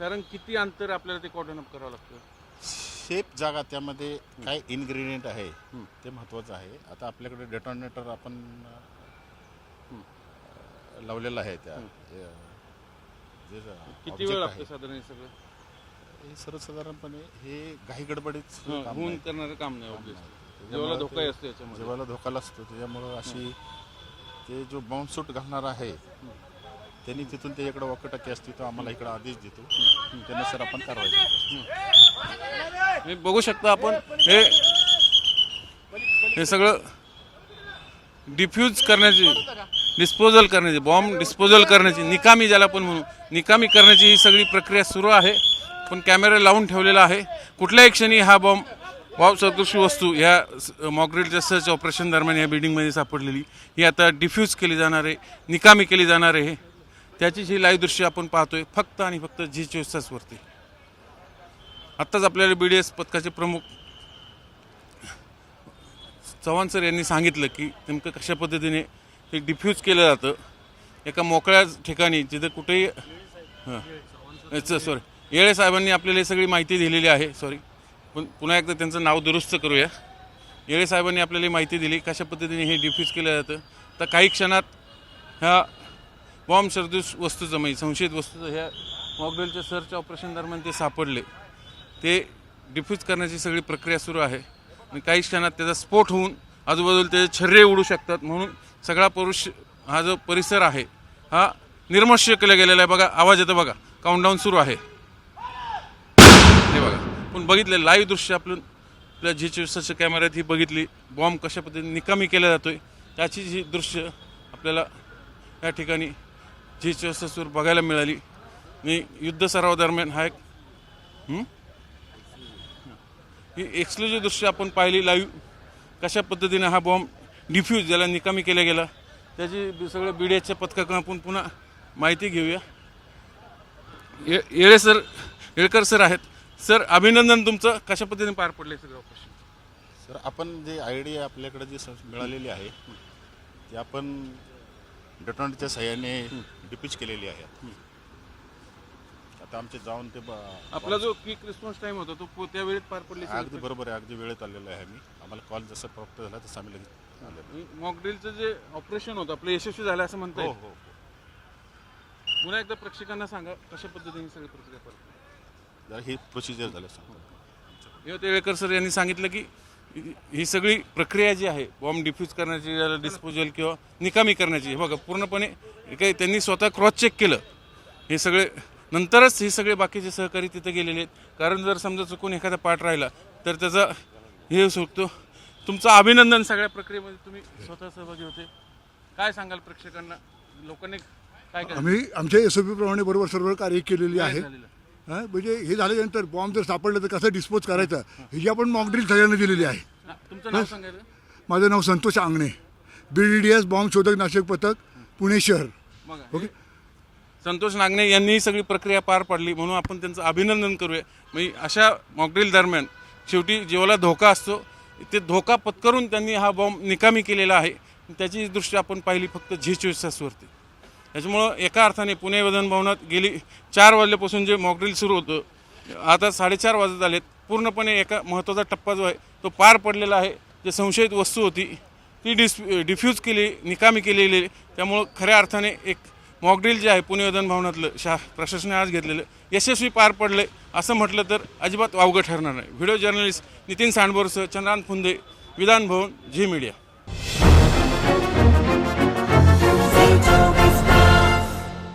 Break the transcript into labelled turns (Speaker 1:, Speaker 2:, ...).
Speaker 1: साधारण किती अंतर आपल्याला ते कॉर्डन अप करावं लागतं?
Speaker 2: सेफ जागा त्यामध्ये काय इन्ग्रेडियंट आहे ते महत्त्वाचं आहे. आता आपल्याकडे डेटोनेटर आपण अं, लावलेलं आहे त्या जे
Speaker 1: किती
Speaker 2: object
Speaker 1: वेळ
Speaker 2: आहे,
Speaker 1: लागतं साधारण हे सगळं?
Speaker 2: हे सर्वसाधारणपणे हे घाई गडबडीत
Speaker 1: हं,
Speaker 2: काम
Speaker 1: होऊन
Speaker 2: नाही.
Speaker 1: करणारं काम नाही obviously.
Speaker 2: त्याच्यामुळे
Speaker 1: जेव्हाला धोका
Speaker 2: ते-
Speaker 1: असतो याच्यामध्ये.
Speaker 2: जेवायला धोका असतो त्याच्यामुळं अशी ते जो बॉम्ब सूट घालणार आहे त्यांनी तिथून ते इकडं वॉकटाकी असते तो आम्हाला इकडे आदेश देतो. त्यानुसार आपण कारवाई करतो
Speaker 1: बघू शकता आपण हे हे सगळं डिफ्यूज करण्याची डिस्पोजल करण्याची बॉम्ब डिस्पोजल करण्याची निकामी ज्याला आपण म्हणू निकामी करण्याची ही सगळी प्रक्रिया सुरू आहे. पण कॅमेरा लावून ठेवलेला आहे. कुठल्याही क्षणी हा बॉम्ब वाव सदृश वस्तू ह्या मॉकड्रिलच्या सर्च ऑपरेशन दरम्यान या बिल्डिंगमध्ये सापडलेली. ही आता डिफ्यूज केली जाणार आहे निकामी केली जाणार आहे. त्याचीच ही लाईव्ह दृश्य आपण पाहतोय फक्त आणि फक्त झी चोवीस तासवरती आत्ताच आपल्याला बी डी एस पथकाचे प्रमुख चव्हाण सर यांनी सांगितलं की नेमकं कशा पद्धतीने हे डिफ्यूज केलं जातं. एका मोकळ्या ठिकाणी जिथं कुठेही हां. सॉरी येळे साहेबांनी आपल्याला ही सगळी माहिती दिलेली आहे सॉरी पण पुन्हा एकदा त्यांचं नाव दुरुस्त करूया. येळे साहेबांनी आपल्याला माहिती दिली कशा पद्धतीने हे डिफ्यूज केलं जातं. तर काही क्षणात ह्या बॉम्ब सदृश वस्तूचं म्हणजे संशयित वस्तूचं ह्या मॉकडेलच्या सर्च ऑपरेशन दरम्यान ते सापडले. ते डिफ्यूज करण्याची सगळी प्रक्रिया सुरू आहे. आणि काही क्षणात त्याचा स्फोट होऊन आजूबाजूला त्याचे छर्रे उडू शकतात म्हणून सगळा परुष हा जो परिसर आहे हा निर्मश्य केला गेलेला आहे. बघा आवाज येतो बघा. काउंटडाऊन सुरू आहे. हे बघा. पण बघितलं लाईव्ह दृश्य आपण आपल्या झी चोवीसाच्या कॅमेऱ्यात ही बघितली. बॉम्ब कशा पद्धतीने निकामी केला जातोय त्याची जी दृश्य आपल्याला या ठिकाणी जी चोवीसवर बघायला मिळाली. आणि युद्ध सराव दरम्यान हा एक ही एक्सक्लुझिव्ह दृश्य आपण पाहिली लाईव्ह कशा पद्धतीने हा बॉम्ब डिफ्यूज ज्याला निकामी केला गेला त्याची सगळं बी डी एसच्या पथकाकडून आपण पुन्हा माहिती घेऊया. ये येळे सर येळकर सर आहेत. सर अभिनंदन तुमचं. कशा पद्धतीने पार पडले सगळं ऑपरेशन
Speaker 2: सर आपण जे आयडिया आपल्याकडे जी मिळालेली आहे ती आपण डेटोनेटच्या सहाय्याने डिप्यूज केलेली आहे. आता आमचे जाऊन ते ब-
Speaker 1: आपला जो क्विक रिस्पॉन्स टाइम होता तो पो- त्या वेळेत पार पडले
Speaker 2: अगदी बरोबर आहे अगदी वेळेत आलेलो आहे आम्ही आम्हाला कॉल जसा प्राप्त झाला तसं आम्ही लगेच आलेलो
Speaker 1: मॉकड्रिलचं जे ऑपरेशन होतं आपलं यशस्वी झालं असं म्हणता
Speaker 2: हो
Speaker 1: येईल
Speaker 2: हो हो.
Speaker 1: पुन्हा एकदा प्रेक्षकांना सांगा कशा पद्धतीने सगळी प्रक्रिया पार पडली.
Speaker 2: जरा ही प्रोसिजर झालं सांगतो.
Speaker 1: येळेकर सर यांनी सांगितलं की ही- सगळी प्रक्रिया जी आहे बॉम्ब डिफ्यूज करण्याची याला डिस्पोजल किंवा निकामी करण्याची हे बघा पूर्णपणे काही त्यांनी स्वतः क्रॉस चेक केलं. हे सगळे नंतरच हे सगळे बाकीचे सहकारी तिथे गेलेले आहेत. कारण जर समजा चुकून एखादा पार्ट राहिला तर त्याचा हे होऊ शकतो. तुमचं अभिनंदन सगळ्या प्रक्रियेमध्ये तुम्ही स्वतः सहभागी होते. काय सांगाल प्रेक्षकांना? लोकांनी काय
Speaker 3: आम्ही आमच्या एस ओ पी प्रमाणे बरोबर सर्व कार्य केलेली आहे. म्हणजे हे झाल्यानंतर बॉम्ब जर सापडलं तर कसं डिस्पोज करायचा? ह्याची आपण मॉकड्रिल सगळ्यांना दिलेली आहे.
Speaker 1: तुमचं नाव सांगायचं?
Speaker 3: माझं नाव Santosh Angane. B D D S bomb शोधक नाशक पथक पुणे शहर.
Speaker 1: हे संतोष नागणे यांनी ही सगळी प्रक्रिया पार पाडली म्हणून आपण त्यांचं अभिनंदन करूया. म्हणजे अशा मॉकड्रिल दरम्यान शेवटी जीवाला धोका असतो. ते धोका पत्करून त्यांनी हा बॉम्ब निकामी केलेला आहे. त्याची दृष्टी आपण पाहिली फक्त झी चोवीस तासवरती. त्याच्यामुळं एका अर्थाने पुणे विधानभवनात गेली चार वाजल्यापासून जे मॉकड्रिल सुरू होतं आता साडेचार वाजत आलेत पूर्णपणे एका महत्त्वाचा टप्पा जो आहे तो पार पडलेला आहे. जे संशयित वस्तू होती ती डिस डिफ्यूज केली निकामी केलेली. त्यामुळं खऱ्या अर्थाने एक मॉकड्रिल जे आहे पुणे विधान भवनातलं शा प्रशासनाने आज घेतलेलं यशस्वी पार पडलं असं म्हटलं तर अजिबात वावगं ठरणार नाही. व्हिडिओ जर्नलिस्ट नितीन सांडबोरसह चंद्रांत फुंदे विधान भवन झी मीडिया.